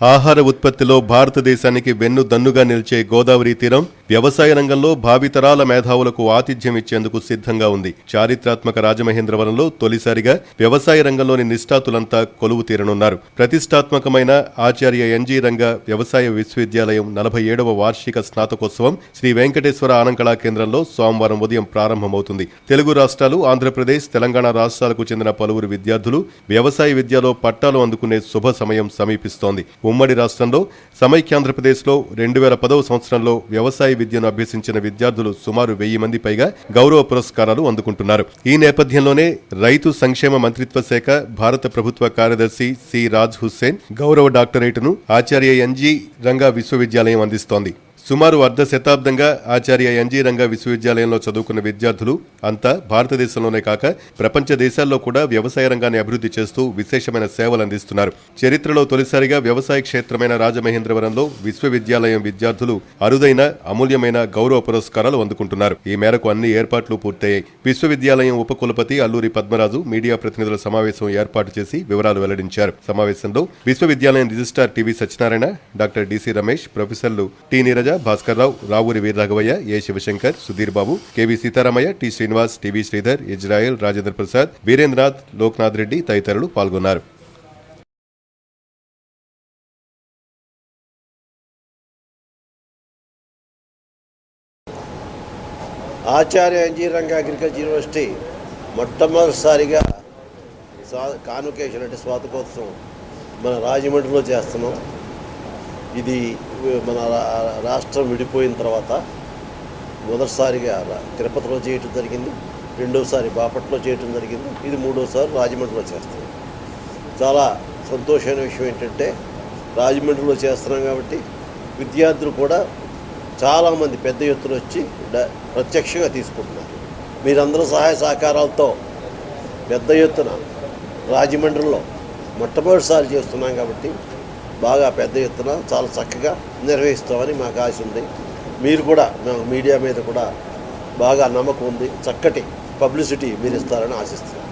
ఆహార ఉత్పత్తిలో భారతదేశానికి వెన్ను దన్నుగా నిలిచే గోదావరి తీరం వ్యవసాయ రంగంలో భావితరాల మేధావులకు ఆతిథ్యం ఇచ్చేందుకు సిద్ధంగా ఉంది. చారిత్రాత్మక రాజమహేంద్రవరంలో తొలిసారిగా వ్యవసాయ రంగంలోని నిష్ఠాతులంతా కొలువు తీరనున్నారు. ప్రతిష్టాత్మకమైన ఆచార్య ఎన్జీ రంగ వ్యవసాయ విశ్వవిద్యాలయం నలభై ఏడవ వార్షిక స్నాతకోత్సవం శ్రీ వెంకటేశ్వర ఆనంకళా కేంద్రంలో సోమవారం ఉదయం ప్రారంభమవుతుంది. తెలుగు రాష్ట్రాలు ఆంధ్రప్రదేశ్ తెలంగాణ రాష్ట్రాలకు చెందిన పలువురు విద్యార్థులు వ్యవసాయ విద్యలో పట్టాలు అందుకునే శుభ సమయం సమీపిస్తోంది. ఉమ్మడి రాష్ట్రంలో సమైక్యాంధ్రప్రదేశ్లో రెండు వేల పదవ సంవత్సరంలో వ్యవసాయ విద్యను అభ్యసించిన విద్యార్థులు సుమారు వెయ్యి మంది పైగా గౌరవ పురస్కారాలు అందుకుంటున్నారు. ఈ నేపథ్యంలోనే రైతు సంక్షేమ మంత్రిత్వ శాఖ భారత ప్రభుత్వ కార్యదర్శి సి రాజ్ హుస్సేన్ గౌరవ డాక్టరేట్ను ఆచార్య ఎన్జీ రంగా విశ్వవిద్యాలయం అందిస్తోంది. సుమారు అర్ధ శతాబ్దంగా ఆచార్య ఎన్జీ రంగా విశ్వవిద్యాలయంలో చదువుకున్న విద్యార్థులు అంతా భారతదేశంలోనే కాక ప్రపంచ దేశాల్లో కూడా వ్యవసాయ రంగాన్ని అభివృద్ధి చేస్తూ విశేషమైన సేవలు అందిస్తున్నారు. చరిత్రలో తొలిసారిగా వ్యవసాయ క్షేత్రమైన రాజమహేంద్రవరంలో విశ్వవిద్యాలయం విద్యార్థులు అరుదైన అమూల్యమైన గౌరవ పురస్కారాలు అందుకుంటున్నారు. ఈ మేరకు అన్ని ఏర్పాట్లు పూర్తయ్యాయి. విశ్వవిద్యాలయం ఉపకులపతి అల్లూరి పద్మరాజు మీడియా ప్రతినిధుల సమావేశం ఏర్పాటు చేసి వివరాలు వెల్లడించారు. సమావేశంలో విశ్వవిద్యాలయం registrar TV Satyanarayana doctor DC Ramesh ప్రొఫెసర్లు T Neeraja Bhaskar Rao Ravuri Veeraraghavaiah A Sivasankar Sudheer Babu KV Seetharamaiah T Srinivas TV Sridhar Israel Rajendra Prasad Veerendranath Loknath Reddy తదితరులు పాల్గొన్నారు. ఆచార్య ఎన్జీరంగ అగ్రికల్చర్ యూనివర్సిటీ మొట్టమొదటిసారిగా స్వా కాన్వకేషన్ అంటే స్వాతకోత్సవం మన రాజమండ్రిలో చేస్తున్నాం. ఇది మన రా- రాష్ట్రం విడిపోయిన తర్వాత మొదటిసారిగా రా- తిరుపతిలో చేయటం జరిగింది. రెండోసారి బాపట్లో చేయటం జరిగింది. ఇది మూడోసారి రాజమండ్రిలో చేస్తాం చాలా సంతోషమైన విషయం ఏంటంటే రాజమండ్రిలో చేస్తున్నాం కాబట్టి విద్యార్థులు కూడా చాలామంది పెద్ద ఎత్తున వచ్చి ప్రత్యక్షంగా తీసుకుంటున్నారు. మీరందరూ సహాయ సహకారాలతో పెద్ద ఎత్తున రాజమండ్రిలో మొట్టమొదటిసారి చేస్తున్నాం కాబట్టి బాగా పెద్ద ఎత్తున చాలా చక్కగా నిర్వహిస్తామని మాకు ఆశ ఉంది. మీరు కూడా మేము మీడియా మీద కూడా బాగా నమ్మకం ఉంది. చక్కటి పబ్లిసిటీ మీరు ఇస్తారని ఆశిస్తున్నాం.